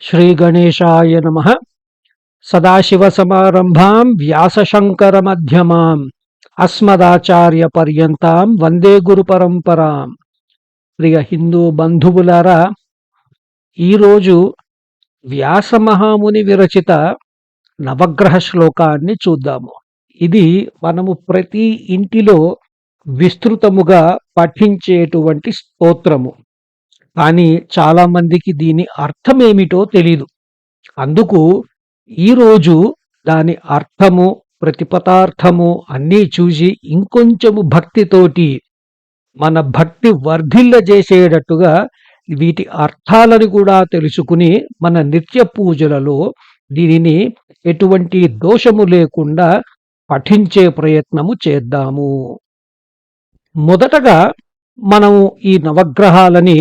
శ్రీగణేశాయ నమ. సదాశివసమారంభాం వ్యాసశంకరమధ్యమాం అస్మదాచార్యపర్యంతాం వందే గురు పరంపరాం. ప్రియ హిందూ బంధువులారా ఈరోజు వ్యాసమహాముని విరచిత నవగ్రహ శ్లోకాన్ని చూద్దాము. ఇది మనము ప్రతి ఇంటిలో విస్తృతముగా పఠించేటువంటి స్తోత్రము. కానీ చాలామందికి దీని అర్థం ఏమిటో తెలీదు. అందుకు ఈరోజు దాని అర్థము ప్రతిపదార్థము అన్నీ చూసి ఇంకొంచెము భక్తితోటి మన భక్తి వర్ధిల్ల చేసేటట్టుగా వీటి అర్థాలను కూడా తెలుసుకుని మన నిత్య పూజలలో దీనిని ఎటువంటి దోషము లేకుండా పఠించే ప్రయత్నము చేద్దాము. మొదటగా మనము ఈ నవగ్రహాలని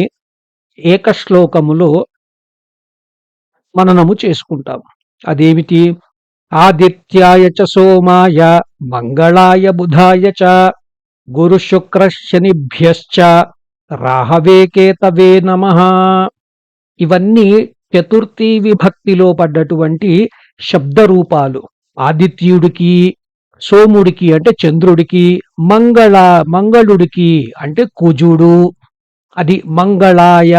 ఏకశ్లోకములో మననము చేసుకుంటాం అదేమిటి? ఆదిత్యాయ చ సోమాయ మంగళాయ బుధాయ చ గురు శుక్ర శనిభ్యశ్చ రాహవే కేతవే నమ. ఇవన్నీ చతుర్థి విభక్తిలో పడ్డటువంటి శబ్ద రూపాలు ఆదిత్యుడికి సోముడికి అంటే చంద్రుడికి మంగళ మంగళుడికి అంటే కుజుడు అది మంగళాయ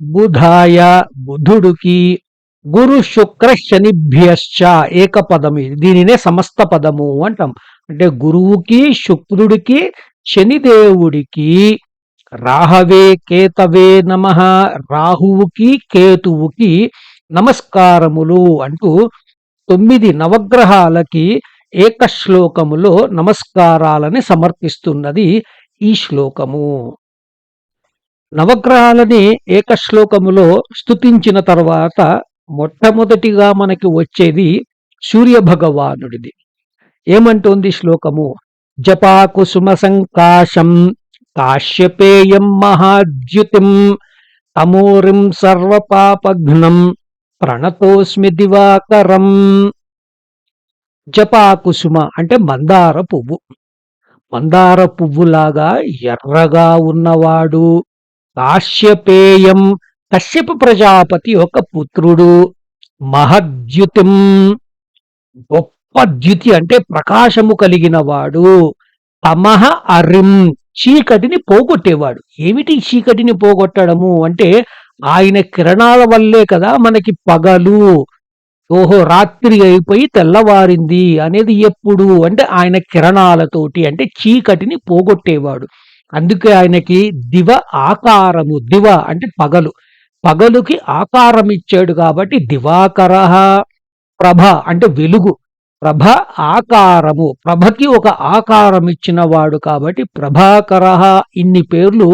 బుధాయ బుధుడికి గురు శుక్ర శనిభ్యశ్చ ఏకపదం దీనినే సమస్త పదము అంటాం. అంటే గురువుకి శుక్రుడికి శనిదేవుడికి రాహవే కేతవే నమ రాహువుకి కేతువుకి నమస్కారములు అంటూ తొమ్మిది నవగ్రహాలకి ఏక శ్లోకములో నమస్కారాలని సమర్పిస్తున్నది ఈ శ్లోకము. నవగ్రహాలని ఏకశ్లోకములో స్తుతించిన తర్వాత మొట్టమొదటిగా మనకి వచ్చేది సూర్య భగవానుడిది ఏమంటోంది శ్లోకము? జపాకుసుమ సంకాశం కాశ్యపేయం మహాద్యుతిం తమోరిం సర్వపాపఘ్నం ప్రణతోస్మి దివాకరం. జపాకుసుమ అంటే మందార పువ్వు. మందార పువ్వులాగా ఎర్రగా ఉన్నవాడు. కాశ్యపేయం కశ్యప ప్రజాపతి ఒక పుత్రుడు. మహద్యుతిం గొప్ప ద్యుతి అంటే ప్రకాశము కలిగిన వాడు. తమహ అరిం చీకటిని పోగొట్టేవాడు. ఏమిటి చీకటిని పోగొట్టడము అంటే ఆయన కిరణాల వల్లే కదా మనకి పగలు. ఓహో రాత్రి అయిపోయి తెల్లవారింది. అనేది ఎప్పుడు? అంటే ఆయన కిరణాలతోటి అంటే చీకటిని పోగొట్టేవాడు. అందుకే ఆయనకి దివ ఆకారము దివ అంటే పగలు. పగలుకి ఆకారం ఇచ్చాడు కాబట్టి దివాకర ప్రభ అంటే వెలుగు. ప్రభ ఆకారము. ప్రభకి ఒక ఆకారం ఇచ్చిన వాడు కాబట్టి ప్రభాకర ఇన్ని పేర్లు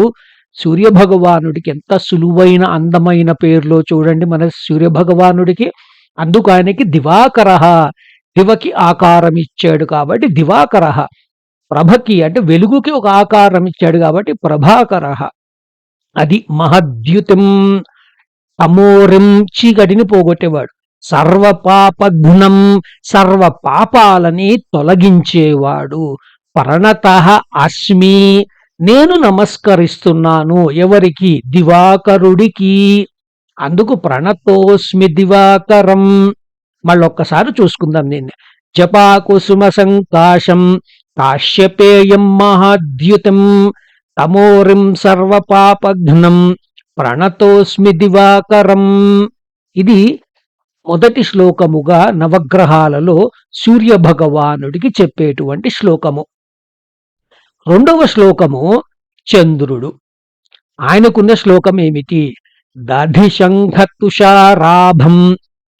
సూర్య భగవానుడికి ఎంత సులువైన అందమైన పేర్లో చూడండి మన సూర్య భగవానుడికి అందుకు ఆయనకి దివాకర దివకి ఆకారం ఇచ్చాడు కాబట్టి దివాకర. ప్రభకి అంటే వెలుగుకి ఒక ఆకారం ఇచ్చాడు కాబట్టి ప్రభాకర. అది మహద్యుతం తమోరిం చీకటిని పోగొట్టేవాడు. సర్వ పాపఘ్నం సర్వ పాపాలని తొలగించేవాడు. పరణత అస్మి నేను నమస్కరిస్తున్నాను ఎవరికి? దివాకరుడికి. అందుకు ప్రణతోస్మి దివాకరం. మళ్ళొక్కసారి చూసుకుందాం దీన్ని. జపాకుసుమ సంకాశం కాశ్యపేయం మహాద్యుతం తమోరిం సర్వపాపఘ్నం ప్రణతోస్మి దివాకరం ఇది మొదటి శ్లోకముగా నవగ్రహాలలో సూర్య భగవానుడికి చెప్పేటువంటి శ్లోకము. రెండవ శ్లోకము చంద్రుడు. ఆయనకున్న శ్లోకం ఏమిటి దధిశంఖతుషారాభం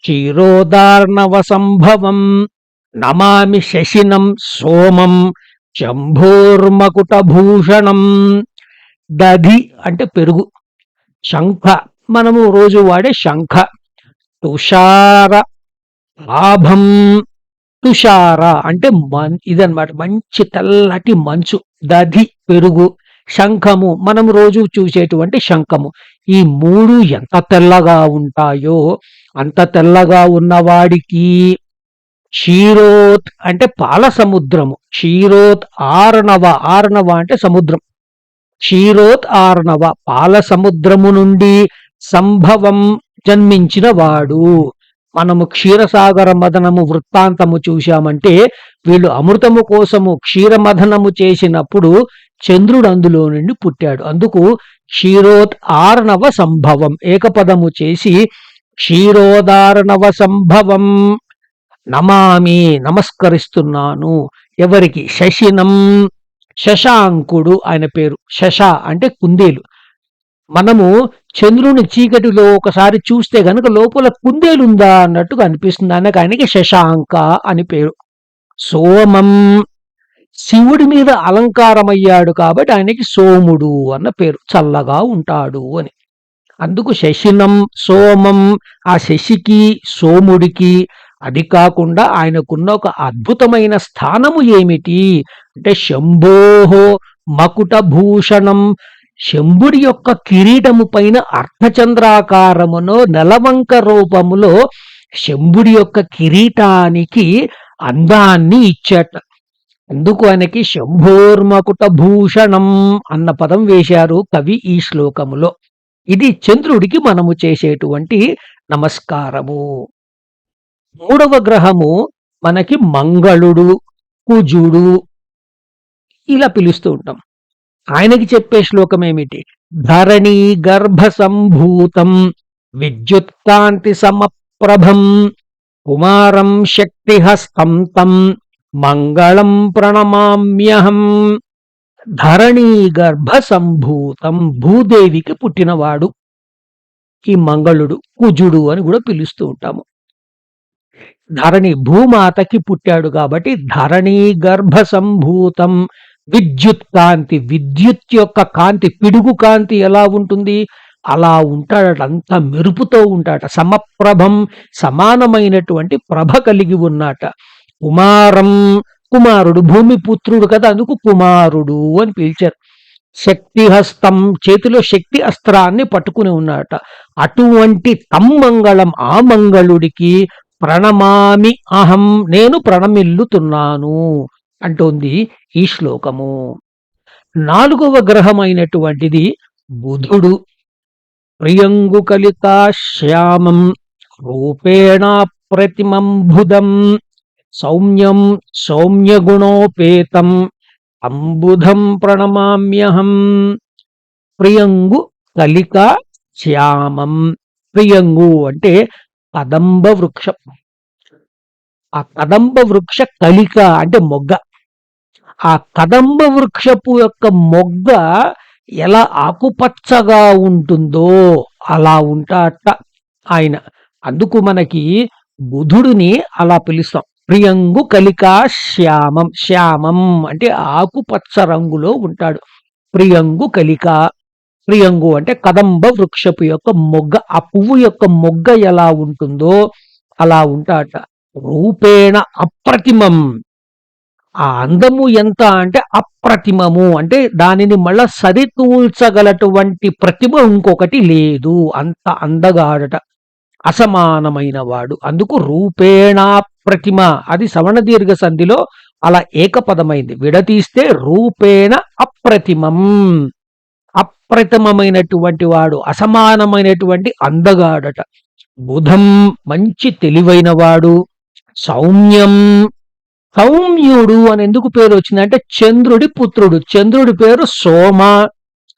క్షీరోదార్ణవ సంభవం నమామి శశినం సోమం శంభోర్మకుటభూషణం. దధి అంటే పెరుగు శంఖ మనము రోజు వాడే శంఖ తుషార లాభం. తుషార అంటే మన్ ఇదనమాట మంచి తెల్లటి మంచు దధి పెరుగు శంఖము మనం రోజు చూసేటువంటి శంఖము. ఈ మూడు ఎంత తెల్లగా ఉంటాయో అంత తెల్లగా ఉన్నవాడికి క్షీరోత్ అంటే పాల సముద్రము. క్షీరోత్ ఆర్ణవ ఆర్ణవ అంటే సముద్రం. క్షీరోత్ ఆర్ణవ పాల సముద్రము నుండి సంభవం జన్మించిన వాడు మనము క్షీరసాగర మదనము వృత్తాంతము చూశామంటే వీళ్ళు అమృతము కోసము క్షీరమథనము చేసినప్పుడు చంద్రుడు అందులో నుండి పుట్టాడు. అందుకు క్షీరోత్ ఆర్ణవ సంభవం. ఏకపదము చేసి క్షీరోదార్ణవ సంభవం. నమామి నమస్కరిస్తున్నాను. ఎవరికి? శశినం. శశాంకుడు ఆయన పేరు. శశ అంటే కుందేలు. మనము చంద్రుని చీకటిలో ఒకసారి చూస్తే గనుక లోపల కుందేలుందా అన్నట్టుగా అనిపిస్తుంది. అనగా ఆయనకి శశాంక అని పేరు. సోమం. శివుడి మీద అలంకారమయ్యాడు కాబట్టి ఆయనకి సోముడు అన్న పేరు. చల్లగా ఉంటాడు అని. అందుకు శశినం సోమం. ఆ శశికి సోముడికి అది కాకుండా ఆయనకున్న ఒక అద్భుతమైన స్థానము ఏమిటి? అంటే శంభోహో మకుట భూషణం శంభుడి యొక్క కిరీటము పైన అర్ధచంద్రాకారములో నెలవంక రూపములో శంభుడి యొక్క కిరీటానికి అందాన్ని ఇచ్చట. అందుకు ఆయనకి శంభోర్మకుట భూషణం అన్న పదం వేశారు కవి ఈ శ్లోకములో. ఇది చంద్రుడికి మనము చేసేటువంటి నమస్కారము. మూడవ గ్రహము మనకి మంగళుడు కుజుడు ఇలా పిలుస్తూ ఉంటాం. ఆయనకి చెప్పే శ్లోకం ఏమిటి? ధరణి గర్భ సంభూతం విద్యుత్కాంతి సమప్రభం కుమారం శక్తిహస్తం తం మంగళం ప్రణమామ్యహం. ధరణీ గర్భ సంభూతం భూదేవికి పుట్టినవాడు ఈ మంగళుడు కుజుడు అని కూడా పిలుస్తూ ఉంటాము. ధరణి భూమాతకి పుట్టాడు కాబట్టి ధరణీ గర్భ సంభూతం విద్యుత్ కాంతి విద్యుత్ యొక్క కాంతి పిడుగు కాంతి ఎలా ఉంటుంది? అలా ఉంటాడట అంత మెరుపుతో ఉంటాట సమప్రభం సమానమైనటువంటి ప్రభ కలిగి ఉన్నాట. కుమారం కుమారుడు భూమి పుత్రుడు కదా అందుకు కుమారుడు అని పిలిచారు. శక్తి హస్తం చేతిలో శక్తి అస్త్రాన్ని పట్టుకుని ఉన్నాట. అటువంటి తమ్మంగళం ఆ మంగళుడికి ప్రణమామి అహం నేను ప్రణమిల్లుతున్నాను అంటోంది ఈ శ్లోకము. నాలుగవ గ్రహమైనటువంటిది బుధుడు. ప్రియంగు కలితా శ్యామం రూపేణ ప్రతిమం బుధం సౌమ్యం సౌమ్యగుణోపేతం అంబుధం ప్రణమామ్యహం. ప్రియంగు కలిక శ్యామం ప్రియంగు అంటే కదంబ వృక్షం ఆ కదంబ వృక్ష కలిక అంటే మొగ్గ. ఆ కదంబ వృక్షపు యొక్క మొగ్గ ఎలా ఆకుపచ్చగా ఉంటుందో అలా ఉంటాట ఆయన. అందుకు మనకి బుధుడిని అలా పిలుస్తాం. ప్రియంగు కలికా శ్యామం. శ్యామం అంటే ఆకుపచ్చ రంగులో ఉంటాడు. ప్రియంగు కలిక ప్రియంగు అంటే కదంబ వృక్షపు యొక్క మొగ్గ. ఆ పువ్వు యొక్క మొగ్గ ఎలా ఉంటుందో అలా ఉంటాట. రూపేణ అప్రతిమం. ఆ అందము ఎంత అంటే అప్రతిమము. అంటే దానిని మళ్ళా సరితూల్చగలటువంటి ప్రతిమ ఇంకొకటి లేదు. అంత అందగాడట. అసమానమైన వాడు. అందుకు రూపేణా ప్రతిమ. అది సవణ దీర్ఘ సంధిలో అలా ఏకపదమైంది. విడతీస్తే రూపేణ అప్రతిమం. అప్రతిమమైనటువంటి వాడు అసమానమైనటువంటి అందగాడట. బుధం మంచి తెలివైన వాడు సౌమ్యం సౌమ్యుడు అని ఎందుకు పేరు వచ్చిందంటే చంద్రుడి పుత్రుడు. చంద్రుడి పేరు సోమ.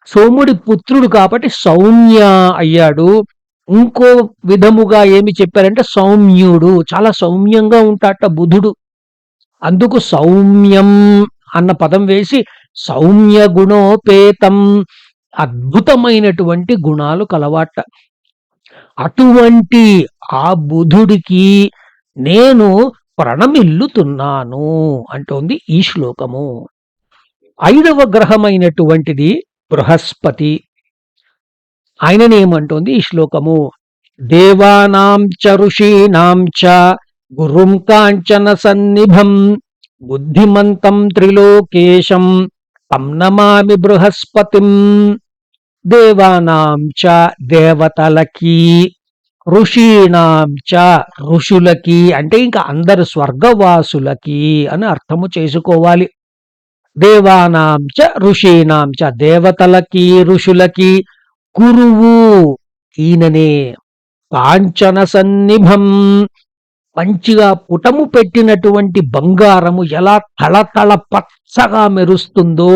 సోముడి పుత్రుడు కాబట్టి సౌమ్య అయ్యాడు. ఇంకో విధముగా ఏమి చెప్పారంటే సౌమ్యుడు. చాలా సౌమ్యంగా ఉంటాట బుధుడు. అందుకు సౌమ్యం అన్న పదం వేసి సౌమ్య గుణోపేతం. అద్భుతమైనటువంటి గుణాలు కలవాట. అటువంటి ఆ బుధుడికి నేను ప్రణమిల్లుతున్నాను అంటోంది ఈ శ్లోకము. ఐదవ గ్రహమైనటువంటిది బృహస్పతి. ఆయననేమంటోంది ఈ శ్లోకము? దేవానాం చ ఋషీణాం చ గురుం కాంచన సన్నిభం బుద్ధిమంతం త్రిలోకేశం తం నమామి బృహస్పతిం. దేవానాం చ దేవతలకి ఋషీణాం చ ఋషులకి అంటే ఇంకా అందరు స్వర్గవాసులకి అని అర్థము చేసుకోవాలి. దేవానాం చ ఋషీణాం చ దేవతలకి ఋషులకి గురువు ఈయననే కాంచన సన్నిభం. మంచిగా పుటము పెట్టినటువంటి బంగారము ఎలా తళతళ పచ్చగా మెరుస్తుందో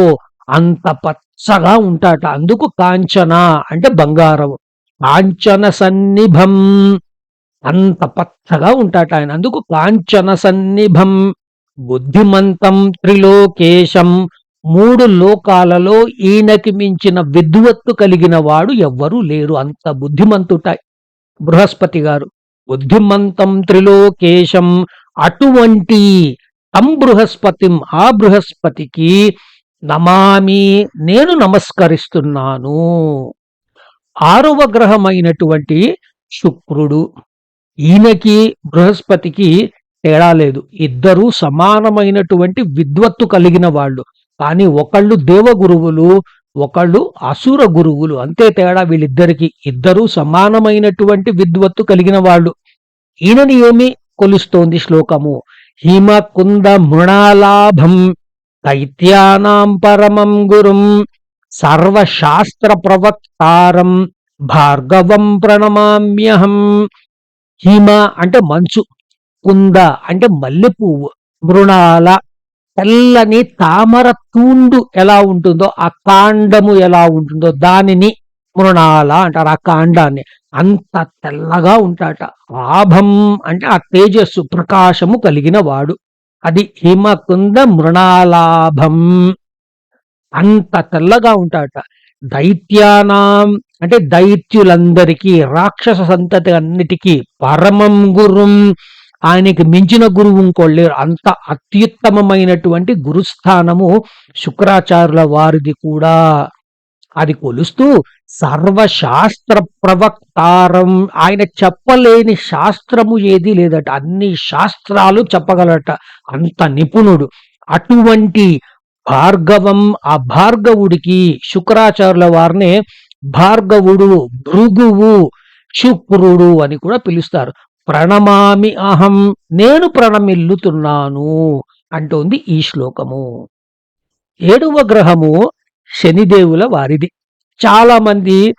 అంత పచ్చగా ఉంటాట. అందుకు కాంచన అంటే బంగారం కాంచన సన్నిభం. అంత పచ్చగా ఉంటాట ఆయన. అందుకు కాంచన సన్నిభం. బుద్ధిమంతం త్రిలోకేశం. మూడు లోకాలలో ఈయనకి మించిన విద్వత్తు కలిగిన వాడు ఎవ్వరూ లేరు. అంత బుద్ధిమంతుట బృహస్పతి గారు. బుద్ధిమంతం త్రిలోకేశం. అటువంటి తం బృహస్పతిం. ఆ బృహస్పతికి నమామి నేను నమస్కరిస్తున్నాను. ఆరవ గ్రహమైనటువంటి శుక్రుడు ఈయనకి బృహస్పతికి తేడా లేదు. ఇద్దరు సమానమైనటువంటి విద్వత్తు కలిగిన వాళ్ళు. కానీ ఒకళ్ళు దేవగురువులు ఒకళ్ళు అసుర గురువులు. అంతే తేడా వీళ్ళిద్దరికి. ఇద్దరూ సమానమైనటువంటి విద్వత్తు కలిగిన వాళ్ళు. ఈయనని ఏమి కొలుస్తోంది శ్లోకము? హిమకుంద మృణాలాభం దైత్యానాం పరమం గురుం సర్వశాస్త్ర ప్రవక్తారం భార్గవం ప్రణమామ్యహం. హిమ అంటే మంచు కుంద అంటే మల్లెపువ్వు మృణాల తెల్లని తామర తూండు ఎలా ఉంటుందో ఆ కాండము ఎలా ఉంటుందో దానిని మృణాల అంటారు ఆ కాండాన్ని. అంత తెల్లగా ఉంటాట. ఆభం అంటే ఆ తేజస్సు ప్రకాశము కలిగిన వాడు. అది హిమకుంద మృణాలాభం. అంత తెల్లగా ఉంటాడట. దైత్యానాం అంటే దైత్యులందరికీ రాక్షస సంతతి అన్నిటికీ పరమం గురుం. ఆయనకి మించిన గురువు ఇంకోలేరు అంత అత్యుత్తమమైనటువంటి గురుస్థానము శుక్రాచార్యుల వారిది కూడా. అది కొలుస్తూ సర్వశాస్త్ర ప్రవక్తారం. ఆయన చెప్పలేని శాస్త్రము ఏది లేదట. అన్ని శాస్త్రాలు చెప్పగలట. అంత నిపుణుడు. అటువంటి భార్గవం ఆ భార్గవుడికి శుక్రాచార్యుల వారినే భార్గవుడు భృగువు శుక్రుడు అని కూడా పిలుస్తారు. ప్రణమామి అహం నేను ప్రణమిల్లుతున్నాను అంటోంది ఈ శ్లోకము. ఏడవ గ్రహము శనిదేవుల వారిది. చాలా మంది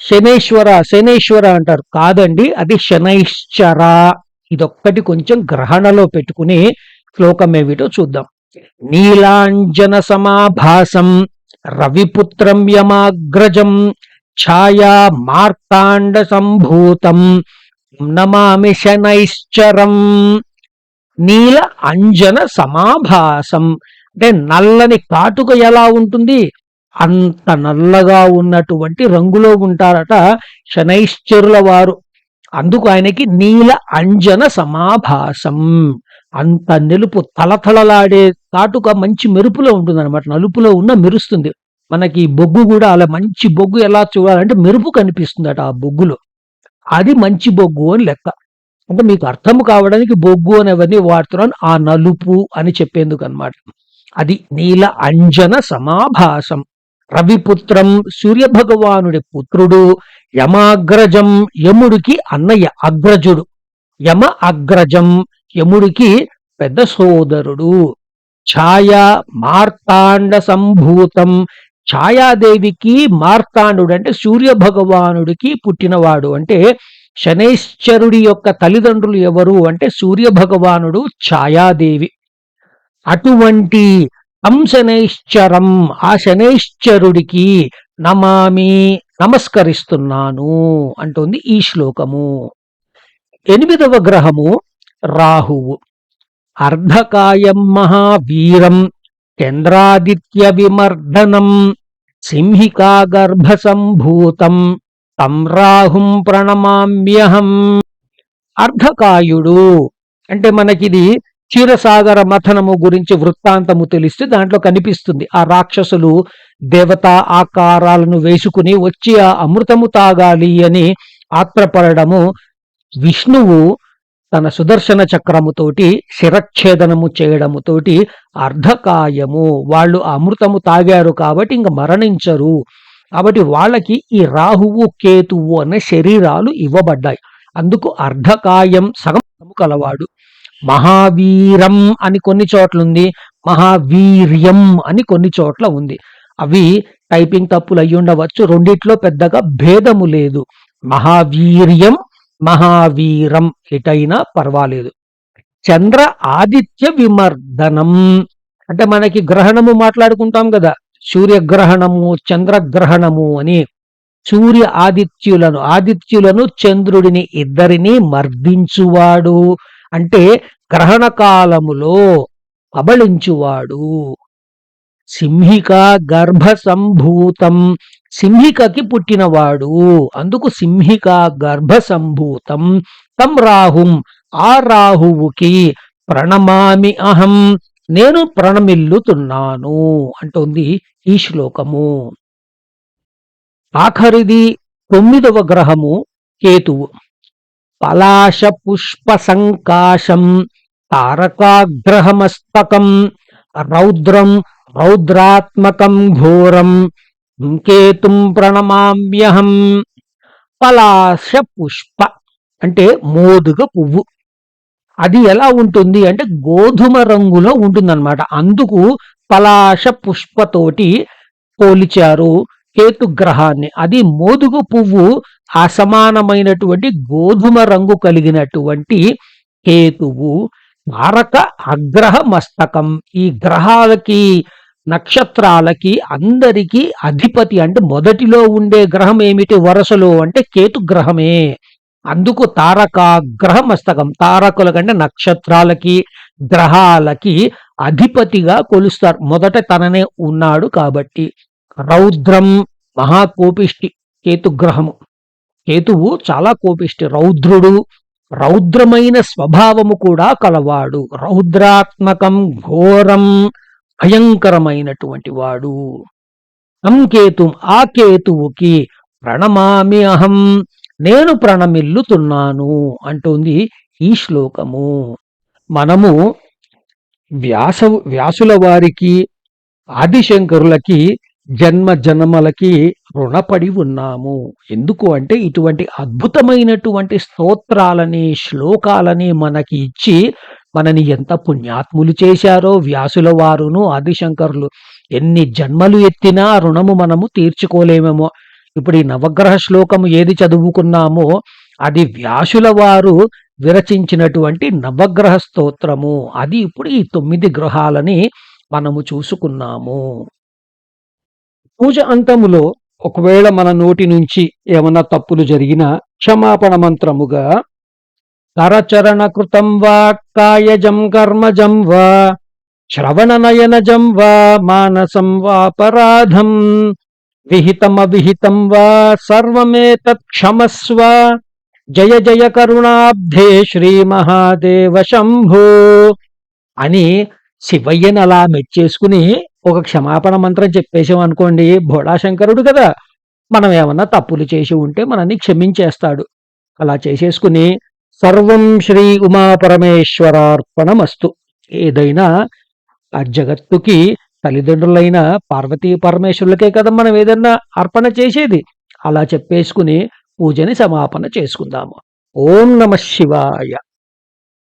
శనేశ్వర శనేశ్వర అంటారు. కాదండి అది శనైశ్చర. ఇదొక్కటి కొంచెం గ్రహణలో పెట్టుకుని శ్లోకం ఏమిటో చూద్దాం. నీలాంజన సమాభాసం రవిపుత్రం యమాగ్రజం ఛాయా మార్తాండ సంభూతం నమామి శనైశ్చరం. నీల అంజన సమాభాసం అంటే నల్లని కాటుక ఎలా ఉంటుంది? అంత నల్లగా ఉన్నటువంటి రంగులో ఉంటారట శనైశ్చరుల వారు. అందుకు ఆయనకి నీల అంజన సమాభాసం. అంత నిలుపు తలతలలాడే కాటుక మంచి మెరుపులో ఉంటుంది అనమాట నలుపులో ఉన్న మెరుస్తుంది. మనకి బొగ్గు కూడా అలా మంచి బొగ్గు ఎలా చూడాలంటే మెరుపు కనిపిస్తుందట ఆ బొగ్గులో. అది మంచి బొగ్గు అని లెక్క. అంటే మీకు అర్థం కావడానికి బొగ్గు అనేవన్నీ వాడుతున్నాను ఆ నలుపు అని చెప్పేందుకు అనమాట అది నీల అంజన సమాభాసం. రవిపుత్రం సూర్యభగవానుడి పుత్రుడు యమాగ్రజం యముడికి అన్నయ్య అగ్రజుడు. యమ అగ్రజం యముడికి పెద్ద సోదరుడు. ఛాయ మార్తాండ సంభూతం. ఛాయాదేవికి మార్తాండుడు అంటే సూర్య భగవానుడికి పుట్టినవాడు అంటే శనైశ్చరుడి యొక్క తల్లిదండ్రులు ఎవరు అంటే సూర్య భగవానుడు ఛాయాదేవి. అటువంటి తం శనైశ్చరం ఆ శనైశ్చరుడికి నమామి నమస్కరిస్తున్నాను అంటుంది ఈ శ్లోకము. ఎనిమిదవ గ్రహము రాహువు. అర్ధకాయం మహావీరం చంద్రాదిత్య విమర్దనం సింహికా గర్భసంభూతం తం రాహుం ప్రణమామ్యహం. అర్ధకాయుడు అంటే మనకిది క్షీరసాగర మథనము గురించి వృత్తాంతము తెలిస్తే దాంట్లో కనిపిస్తుంది. ఆ రాక్షసులు దేవతా ఆకారాలను వేసుకుని వచ్చి ఆ అమృతము తాగాలి అని ఆత్రపడము విష్ణువు తన సుదర్శన చక్రముతోటి శిరఛేదనము చేయడముతోటి అర్ధకాయము. వాళ్ళు అమృతము తాగారు కాబట్టి ఇంక మరణించరు. కాబట్టి వాళ్ళకి ఈ రాహువు కేతువు అనే శరీరాలు ఇవ్వబడ్డాయి. అందుకు అర్ధకాయం సగం కలవాడు. మహావీరం అని కొన్ని చోట్ల ఉంది మహావీర్యం అని కొన్ని చోట్ల ఉంది. అవి టైపింగ్ తప్పులు అయి ఉండవచ్చు రెండిట్లో పెద్దగా భేదము లేదు. మహావీర్యం మహావీరం ఎటైనా పర్వాలేదు. చంద్ర ఆదిత్య విమర్దనం. అంటే మనకి గ్రహణము మాట్లాడుకుంటాం కదా సూర్యగ్రహణము చంద్రగ్రహణము అని. సూర్య ఆదిత్యులను ఆదిత్యులను చంద్రుడిని ఇద్దరిని మర్దించువాడు. అంటే గ్రహణ కాలములో అబళించువాడు సింహిక గర్భ సంభూతం సింహికకి పుట్టినవాడు. అందుకు సింహిక గర్భ సంభూతం తం రాహుం ఆ రాహువుకి ప్రణమామి అహం నేను ప్రణమిల్లుతున్నాను అంటుంది ఈ శ్లోకము. ఆఖరిది తొమ్మిదవ గ్రహము కేతువు. పలాశ పుష్ప సంకాశం తారకాగ్రహమస్తకం రౌద్రం రౌద్రాత్మకం ఘోరం కేతుం ప్రణమామ్యహం. పలాశ పుష్ప అంటే మోదుగ పువ్వు. అది ఎలా ఉంటుంది అంటే గోధుమ రంగులో ఉంటుందన్నమాట. అందుకు పలాశ పుష్పతోటి పోలిచారు కేతుగ్రహాన్ని. అది మోదుగు పువ్వు అసమానమైనటువంటి గోధుమ రంగు కలిగినటువంటి కేతువు తారక అగ్రహ మస్తకం ఈ గ్రహాలకి నక్షత్రాలకి అందరికీ అధిపతి అంటే మొదటిలో ఉండే గ్రహం ఏమిటి? వరుసలో అంటే కేతు గ్రహమే. అందుకు తారకాగ్రహ మస్తకం తారకుల కంటే నక్షత్రాలకి గ్రహాలకి అధిపతిగా కొలుస్తారు. మొదట తననే ఉన్నాడు కాబట్టి. రౌద్రం మహాకోపిష్టి కేతుగ్రహము కేతువు చాలా కోపిష్టి. రౌద్రుడు రౌద్రమైన స్వభావము కూడా కలవాడు. రౌద్రాత్మకం ఘోరం భయంకరమైనటువంటి వాడు. అంకేతు ఆ కేతువుకి ప్రణమామి అహం నేను ప్రణమిల్లుతున్నాను అంటుంది ఈ శ్లోకము. మనము వ్యాస వ్యాసుల వారికి ఆదిశంకరులకి జన్మ జన్మలకి రుణపడి ఉన్నాము. ఎందుకు అంటే ఇటువంటి అద్భుతమైనటువంటి స్తోత్రాలని శ్లోకాలని మనకి ఇచ్చి మనని ఎంత పుణ్యాత్ములు చేశారో వ్యాసుల వారును ఆదిశంకరులు ఎన్ని జన్మలు ఎత్తినా రుణము మనము తీర్చుకోలేమేమో. ఇప్పుడు ఈ నవగ్రహ శ్లోకము ఏది చదువుకున్నామో అది వ్యాసుల వారు విరచించినటువంటి నవగ్రహ స్తోత్రము. అది ఇప్పుడు ఈ తొమ్మిది గ్రహాలని మనము చూసుకున్నాము. పూజ అంతములో ఒకవేళ మన నోటి నుంచి ఏమన్నా తప్పులు జరిగినా క్షమాపణ మంత్రముగా కరచరణ కృతం వా కాయజం కర్మజం వా శ్రవణ నయనజం వా మానసం వాపరాధం విహితం అవిహితం వా సర్వమేతత్ క్షమస్వ జయ జయ కరుణాబ్ధే శ్రీ మహాదేవ శంభో అని శివయ్యను అలా మెచ్చేసుకుని ఒక క్షమాపణ మంత్రం చెప్పేసాం అనుకోండి భోళాశంకరుడు కదా మనం ఏమన్నా తప్పులు చేసి ఉంటే మనల్ని క్షమించేస్తాడు. అలా చేసేసుకుని సర్వం శ్రీ ఉమాపరమేశ్వరార్పణమస్తు ఏదైనా ఆ జగత్తుకి తల్లిదండ్రులైన పార్వతీ పరమేశ్వరులకే కదా మనం ఏదన్నా అర్పణ చేసేది. అలా చెప్పేసుకుని పూజని సమాపన చేసుకుందాము. ఓం నమ శివాయ.